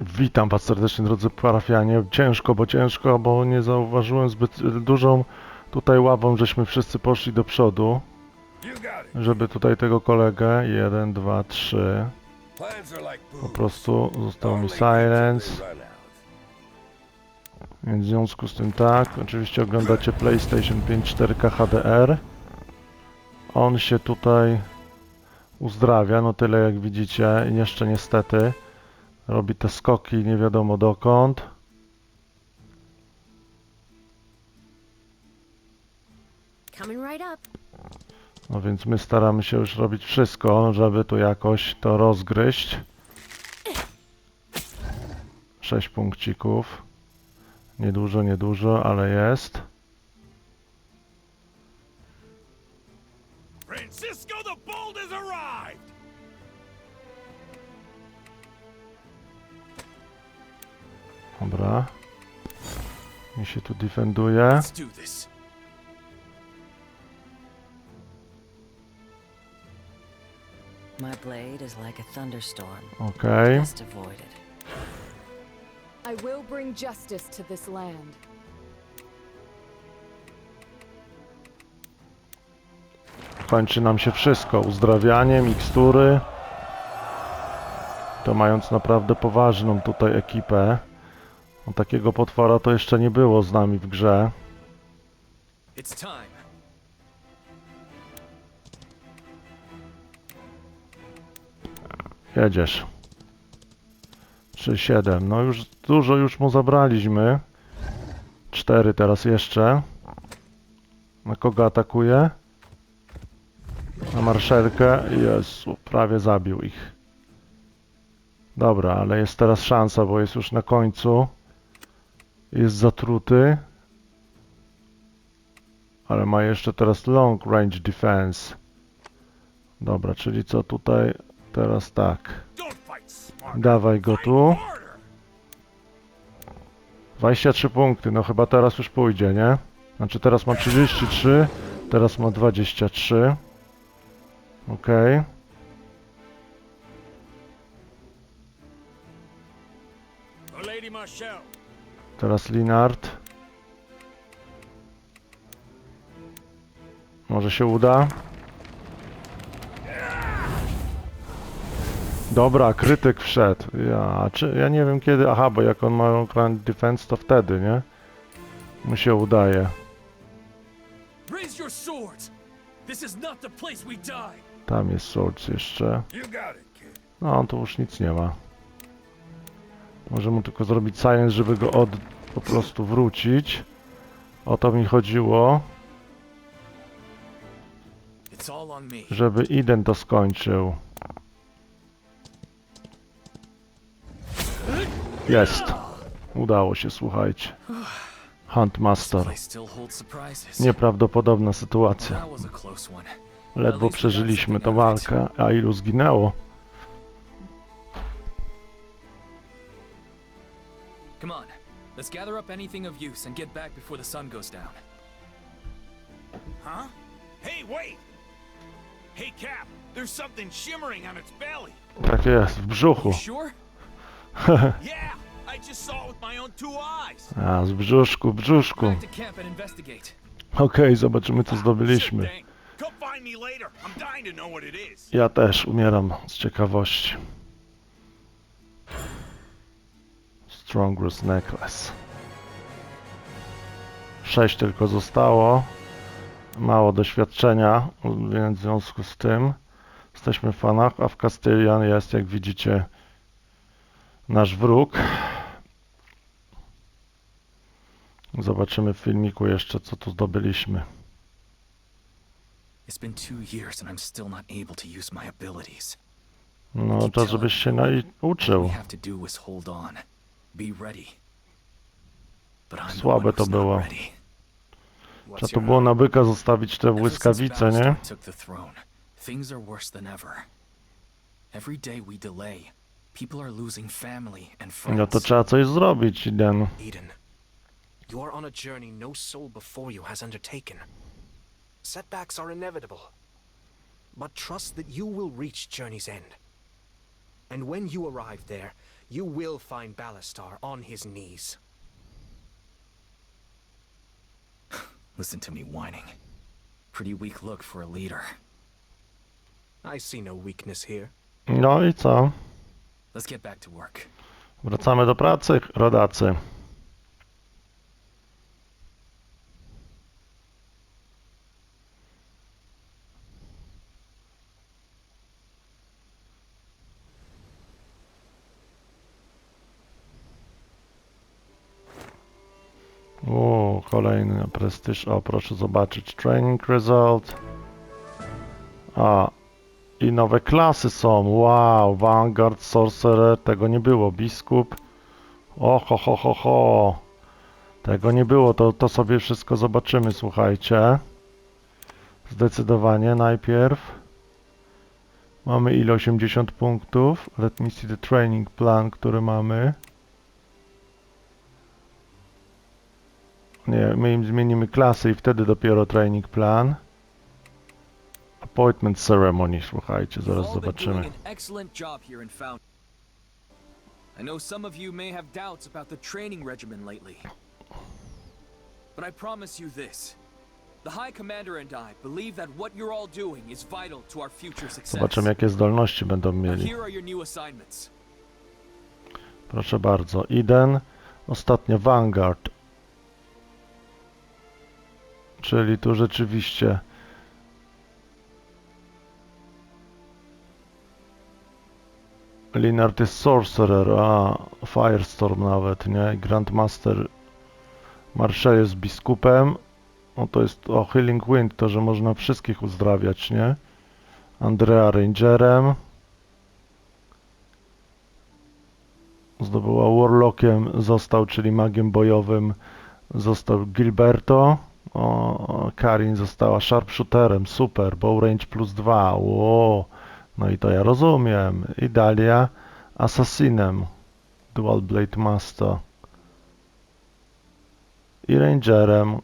Witam Was serdecznie drodzy parafianie. Ciężko, bo ciężko, bo nie zauważyłem zbyt dużą tutaj ławą, żeśmy wszyscy poszli do przodu, żeby tutaj tego kolegę, jeden, dwa, trzy, po prostu został mi silence, więc w związku z tym tak, oczywiście oglądacie PlayStation 5 4K HDR. On się tutaj uzdrawia, no tyle jak widzicie, i jeszcze niestety robi te skoki nie wiadomo dokąd. No więc my staramy się już robić wszystko, żeby tu jakoś to rozgryźć. 6 punkcików. Niedużo, niedużo, ale jest. Thunderstorm. Okej. It. I will bring justice to this land. Kończy nam się wszystko. Uzdrawianie, mikstury. To mając naprawdę poważną tutaj ekipę. No, takiego potwora to jeszcze nie było z nami w grze. It's time. Jedziesz. 3-7. No już dużo już mu zabraliśmy. 4 teraz jeszcze. Na kogo atakuje? Na marszelkę. Jezu, prawie zabił ich. Dobra, ale jest teraz szansa, bo jest już na końcu. Jest zatruty. Ale ma jeszcze teraz long range defense. Dobra, czyli co tutaj? Teraz tak. Dawaj go tu. harder. 23 punkty, no chyba teraz już pójdzie, nie? Znaczy teraz ma 33, teraz ma 23. Okej. The Lady Marshall. Teraz Linard. Może się uda. Dobra, krytyk wszedł. Ja, czy, ja nie wiem kiedy. Aha, bo jak on ma Grand Defense, to wtedy, nie? Mu się udaje. Tam jest Swords jeszcze. No, on tu już nic nie ma. Może mu tylko zrobić silence, żeby go od... po prostu wrócić. O to mi chodziło, żeby Iden to skończył. Jest. Udało się, słuchajcie. Huntmaster. Nieprawdopodobna sytuacja. Ledwo przeżyliśmy tę walkę, a ilu zginęło? Come on. Let's gather up anything of use and get back before the sun goes down. Huh? Hey, wait! Hey, Cap, there's something shimmering on its belly. Tak jest, w brzuchu. You sure? Yeah, I just saw it with my own two eyes. A, z brzuszku, brzuszku. Back to camp and investigate. Okej, zobaczymy co zdobyliśmy. Come find me later. I'm dying to know what it is. Ja też umieram z ciekawości. Strongest Necklace. Sześć tylko zostało. Mało doświadczenia, więc w związku z tym jesteśmy w fanach, a w Castellan jest, jak widzicie, nasz wróg. Zobaczymy w filmiku jeszcze, co tu zdobyliśmy. It's been two years and I'm still not able to use my abilities. No, czas, żebyś się nauczył. All we have to do is hold on. Be ready. But I'm Słabe to było. Trzeba to było na byka zostawić te błyskawice, nie? Took the throne, things are worse than ever. Every day we delay, people are losing family and friends. No to trzeba coś zrobić, Den. Eden, you are on a journey no soul before you has undertaken. Setbacks are inevitable. But trust that you will reach journey's end. And when you arrive there, you will find Ballastar on his knees. Listen to me whining. Pretty weak look for a leader. I see no weakness here. No i co? Let's get back to work. Wracamy do pracy, rodacy. Kolejny prestiż. O, proszę zobaczyć. Training result. A, i nowe klasy są. Wow, Vanguard, Sorcerer, tego nie było. Biskup. O, ho, ho, ho, ho. Tego nie było, to, to sobie wszystko zobaczymy, słuchajcie. Zdecydowanie najpierw. Mamy ile? 80 punktów. Let me see the training plan, który mamy. Nie, my im zmienimy klasy i wtedy dopiero training plan. Appointment ceremony, słuchajcie, zaraz zobaczymy. I know some of you may have doubts about the training regimen lately. But I promise you this. The High Commander and I believe that what you're all doing is vital to our future success. Zobaczymy, jakie zdolności będą mieli. here are your new assignments. Proszę bardzo. Iden, ostatnio Vanguard. Czyli tu rzeczywiście Linard jest Sorcerer, a Firestorm nawet, nie? Grandmaster Marshall jest biskupem. O, to jest o Healing Wind, to, że można wszystkich uzdrawiać, nie? Andrea Rangerem. Zdobyła Warlockiem, został, czyli magiem bojowym, został Gilberto. O, o, Karin została Sharpshooterem, super, bow range plus 2, wow. No i to ja rozumiem. I Dalia Assassinem, Dual Blade Master. I Rangerem.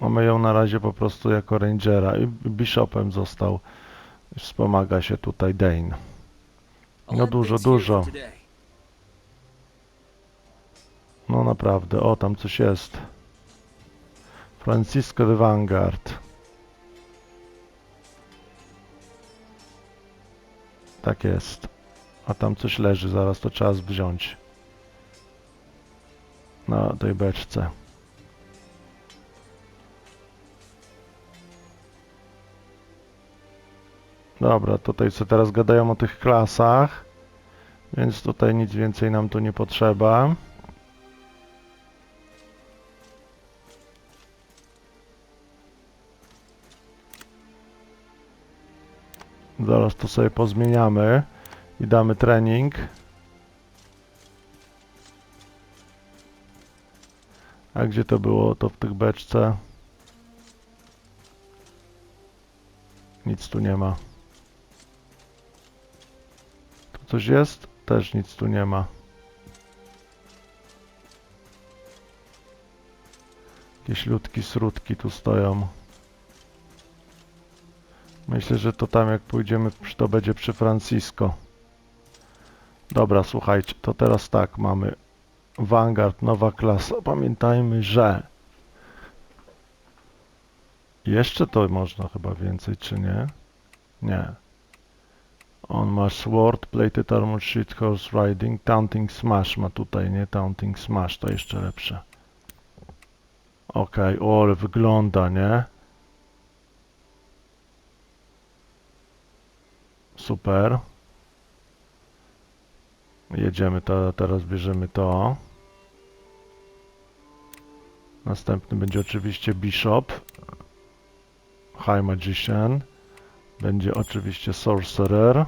Mamy ją na razie po prostu jako Rangera. I Bishopem został. Wspomaga się tutaj Dane. No dużo, dużo. No naprawdę, o tam coś jest. Francisco de Vanguard. Tak jest. A tam coś leży, zaraz to trzeba wziąć. Na tej beczce. Dobra, tutaj co teraz gadają o tych klasach. Więc tutaj nic więcej nam tu nie potrzeba. Zaraz to sobie pozmieniamy i damy trening. A gdzie to było? To w tych beczce. Nic tu nie ma. Tu coś jest? Też nic tu nie ma. Jakieś ludki, srutki tu stoją. Myślę, że to tam jak pójdziemy, to będzie przy Francisco. Dobra, słuchajcie, to teraz tak, mamy Vanguard, nowa klasa. Pamiętajmy, że jeszcze to można chyba więcej, czy nie? Nie. On ma Sword, Plated Armor Sheet, Horse Riding, Taunting Smash ma tutaj, nie? Taunting Smash to jeszcze lepsze. Okej, o, ale wygląda, nie? Super. Jedziemy to, teraz bierzemy to. Następny będzie oczywiście Bishop. High Magician. Będzie oczywiście Sorcerer.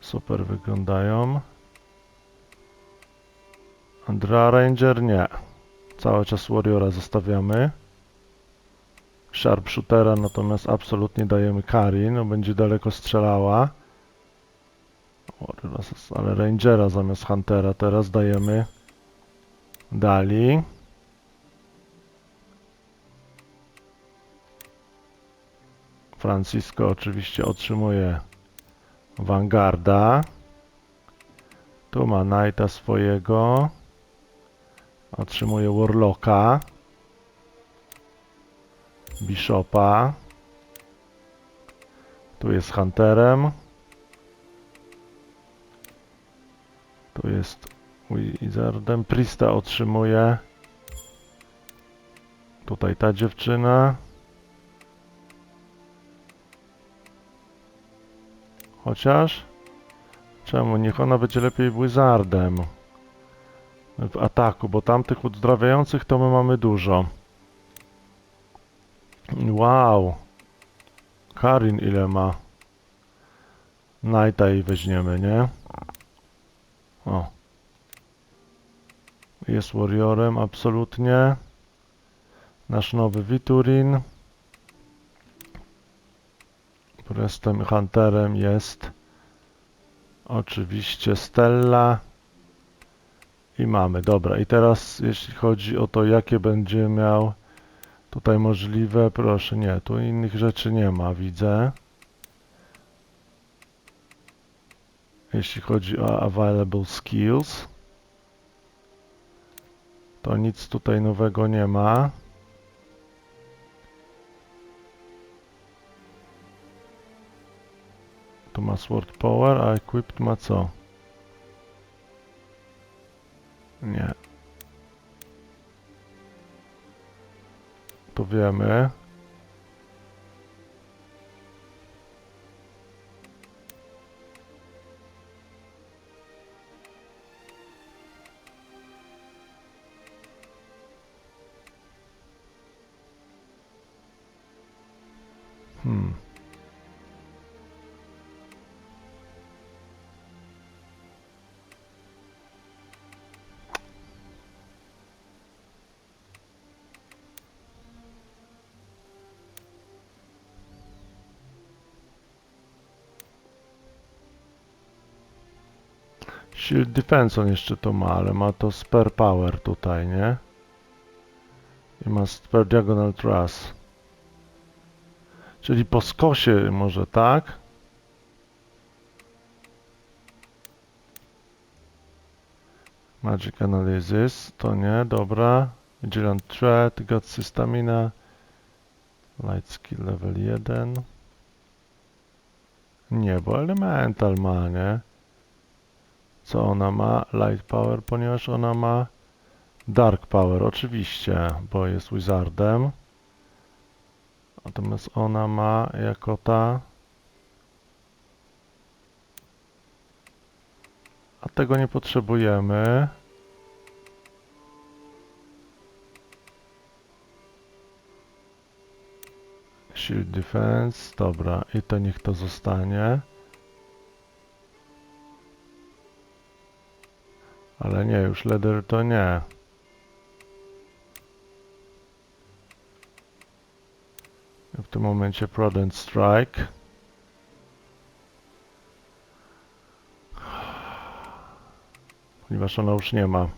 Super wyglądają. Andra Ranger nie. Cały czas Warriora zostawiamy. Sharpshootera natomiast absolutnie dajemy Karin, no będzie daleko strzelała. Ale Rangera zamiast Huntera teraz dajemy Dali. Francisco oczywiście otrzymuje Vanguarda. Tu ma Knighta swojego. Otrzymuje Warlocka. Bishopa. Tu jest Hunterem. Tu jest Wizardem. Prista otrzymuje. Tutaj ta dziewczyna. Chociaż? Czemu? Niech ona będzie lepiej Wizardem. W ataku, bo tamtych uzdrawiających to my mamy dużo. Wow. Karin ile ma? Knighta jej weźmiemy, nie? O. Jest warriorem, absolutnie. Nasz nowy Viturin. Prestem Hunterem jest oczywiście Stella. I mamy, dobra. I teraz jeśli chodzi o to, jakie będzie miał tutaj możliwe, proszę, nie, tu innych rzeczy nie ma, widzę. Jeśli chodzi o available skills, to nic tutaj nowego nie ma. Tu ma Sword Power, a Equipped ma co? Nie. Wiemy. Shield Defense on jeszcze to ma, ale ma to Spare Power tutaj, nie? I ma Spare Diagonal Truss. Czyli po skosie może, tak? Magic Analysis, to nie, dobra. Vigilant Threat, Gutsy Stamina. Light Skill level 1. Nie, bo Elemental ma, nie? Co ona ma? Light Power, ponieważ ona ma Dark Power, oczywiście, bo jest Wizardem. Natomiast ona ma jako ta... A tego nie potrzebujemy. Shield Defense, dobra, i to niech to zostanie. Ale nie, już Leather to nie. W tym momencie Prudent Strike. Ponieważ ona już nie ma.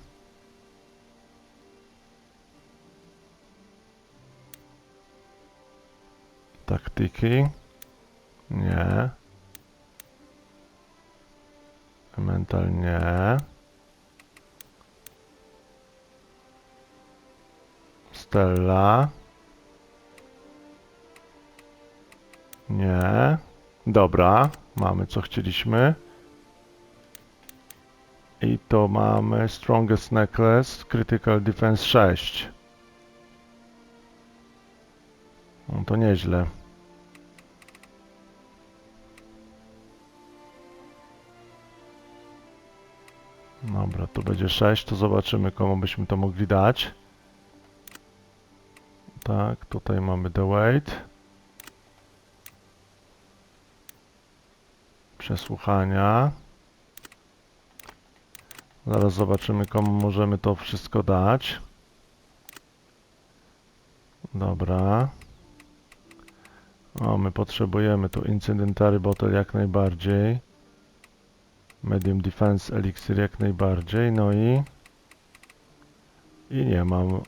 Taktyki. Nie. Mental nie. Stella. Nie. Dobra, mamy co chcieliśmy. I to mamy Strongest Necklace, Critical Defense 6. No to nieźle. Dobra, tu będzie 6, to zobaczymy komu byśmy to mogli dać. Tak, tutaj mamy The Wait. Przesłuchania. Zaraz zobaczymy komu możemy to wszystko dać. Dobra. O, my potrzebujemy tu Incidentary Bottle jak najbardziej. Medium Defense Elixir jak najbardziej. No i... I nie mam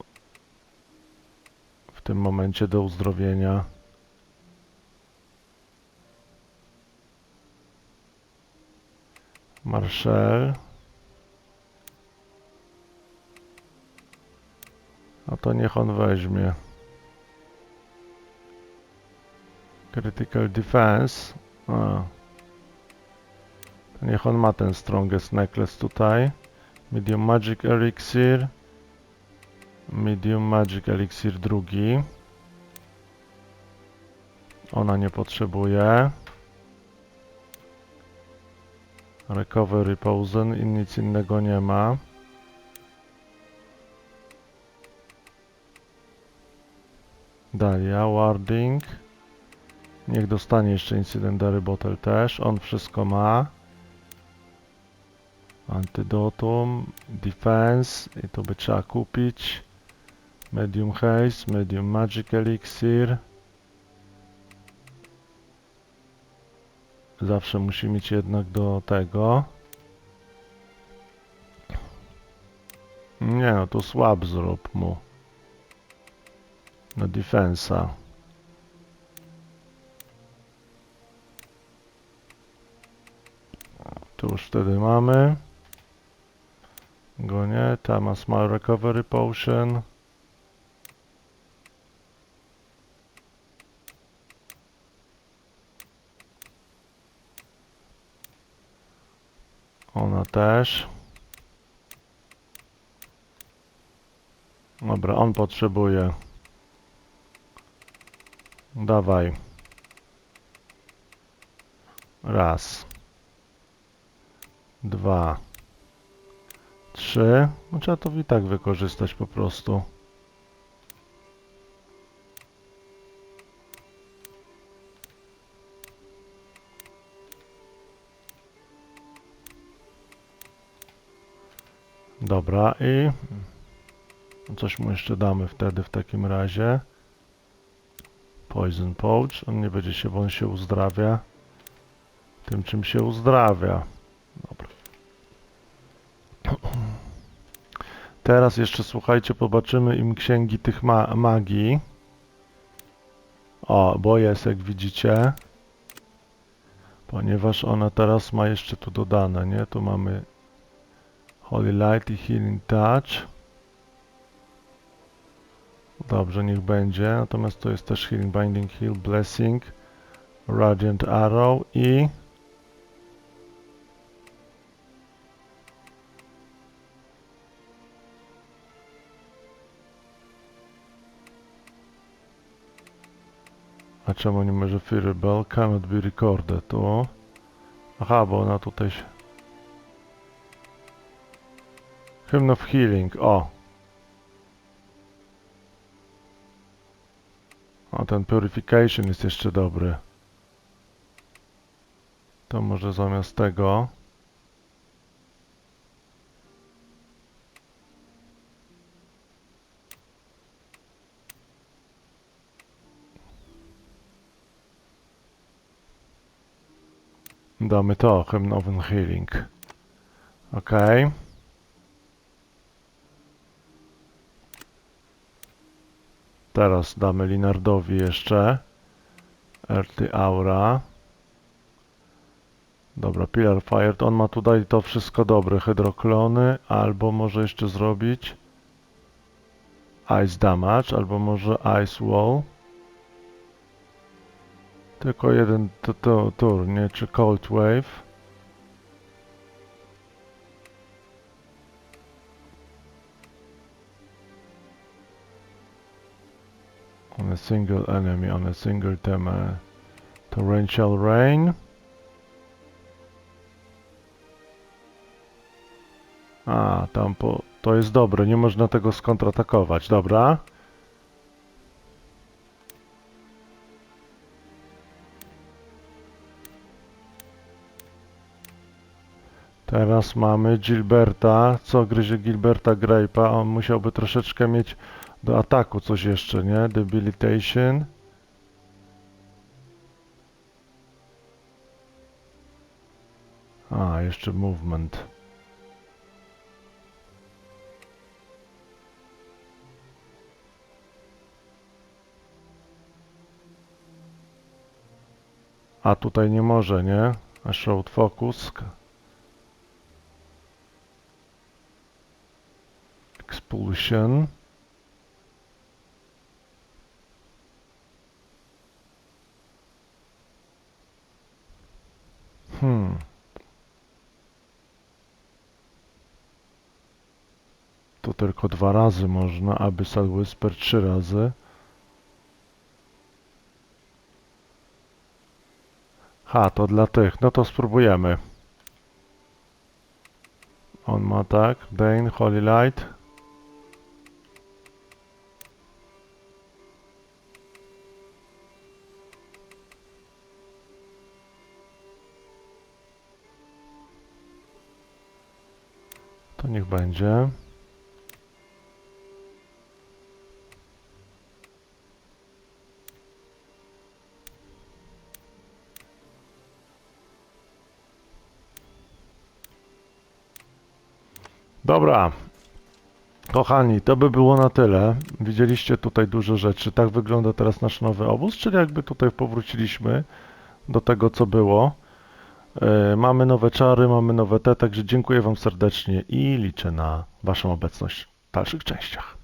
tym momencie do uzdrowienia. Marshall. A to niech on weźmie. Critical Defense. A. To niech on ma ten Strongest Necklace tutaj. Medium Magic Elixir. Medium Magic Elixir drugi. Ona nie potrzebuje. Recovery Posen i nic innego nie ma. Dalia, Warding. Niech dostanie jeszcze Incendiary Bottle też. On wszystko ma. Antidotum, Defense i to by trzeba kupić. Medium Haste, Medium Magic Elixir. Zawsze musi mieć jednak do tego. Nie no, to słab zrób mu. Na defensa. Tu już wtedy mamy. Go nie, ta ma recovery potion. Ona też. Dobra, on potrzebuje. Dawaj. Raz. Dwa. Trzy. No trzeba to i tak wykorzystać po prostu. Dobra i coś mu jeszcze damy wtedy w takim razie. Poison Pouch. On nie będzie się, bo on się uzdrawia. Tym czym się uzdrawia. Dobra. Teraz jeszcze słuchajcie, zobaczymy im księgi tych ma magii. O, bo jest jak widzicie. Ponieważ ona teraz ma jeszcze tu dodane, nie? Tu mamy Holy Light i Healing Touch. Dobrze, niech będzie. Natomiast to jest też Healing Binding, Heal, Blessing, Radiant Arrow i... A czemu nie może Fury Bell cannot be recorded? Tu. Aha, bo ona tutaj się... Hymn of Healing, o! O, ten Purification jest jeszcze dobry. To może zamiast tego... Damy to, Hymn of Healing. Okej. Teraz damy Linardowi jeszcze. Earthly Aura. Dobra, Pillar Fired. On ma tutaj to wszystko dobre. Hydroklony. Albo może jeszcze zrobić Ice Damage. Albo może Ice Wall. Tylko jeden to, to, tur, nie? Czy Cold Wave. A single enemy on a single tem uh, torrential rain. A, tam po... To jest dobre, nie można tego skontratakować, dobra. Teraz mamy Gilberta. Co gryzie Gilberta Grape'a? On musiałby troszeczkę mieć do ataku coś jeszcze, nie? Debilitation. A, jeszcze movement. A tutaj nie może, nie? A shroud focus. Expulsion. Dwa razy można, Abyssal Whisper trzy razy. Ha, to dla tych. No to spróbujemy. On ma tak. Bane, Holy Light. To niech będzie. Dobra. Kochani, to by było na tyle. Widzieliście tutaj dużo rzeczy. Tak wygląda teraz nasz nowy obóz, czyli jakby tutaj powróciliśmy do tego, co było. E, Mamy nowe czary, mamy nowe te, także dziękuję Wam serdecznie i liczę na Waszą obecność w dalszych częściach.